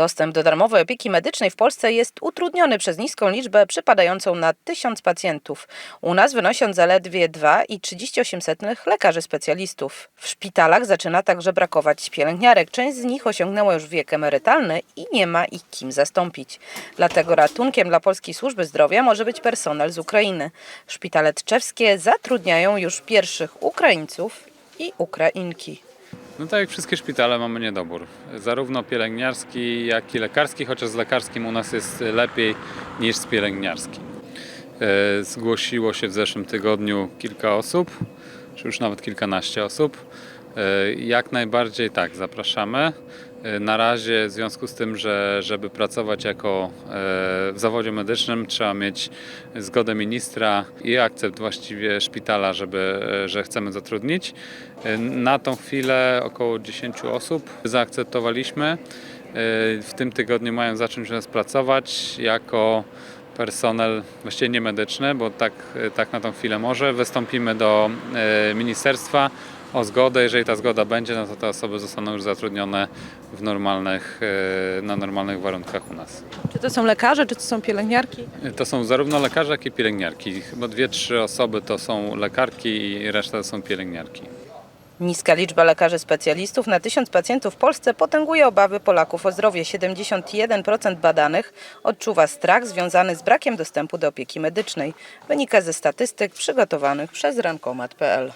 Dostęp do darmowej opieki medycznej w Polsce jest utrudniony przez niską liczbę przypadającą na 1000 pacjentów. U nas wynosi zaledwie 2,38 lekarzy specjalistów. W szpitalach zaczyna także brakować pielęgniarek. Część z nich osiągnęła już wiek emerytalny i nie ma ich kim zastąpić. Dlatego ratunkiem dla polskiej służby zdrowia może być personel z Ukrainy. Szpitale tczewskie zatrudniają już pierwszych Ukraińców i Ukrainki. No tak jak wszystkie szpitale mamy niedobór. Zarówno pielęgniarski, jak i lekarski, chociaż z lekarskim u nas jest lepiej niż z pielęgniarskim. E, Zgłosiło się w zeszłym tygodniu kilka osób, czy już nawet kilkanaście osób. E, Jak najbardziej tak, zapraszamy. E, Na razie w związku z tym, że żeby pracować jako e, w zawodzie medycznym trzeba mieć zgodę ministra i akcept właściwie szpitala, żeby, że chcemy zatrudnić. Na tą chwilę około 10 osób zaakceptowaliśmy. W tym tygodniu mają zacząć u nas pracować jako personel właściwie nie medyczny, bo tak, tak na tą chwilę może. Wystąpimy do ministerstwa o zgodę. Jeżeli ta zgoda będzie, no to te osoby zostaną już zatrudnione w normalnych, e, na normalnych warunkach u nas. Czy to są lekarze, czy to są pielęgniarki? To są zarówno lekarze, jak i pielęgniarki. Chyba dwie, trzy osoby to są lekarki i reszta to są pielęgniarki. Niska liczba lekarzy specjalistów na 1000 pacjentów w Polsce potęguje obawy Polaków o zdrowie. 71% badanych odczuwa strach związany z brakiem dostępu do opieki medycznej. Wynika ze statystyk przygotowanych przez rankomat.pl.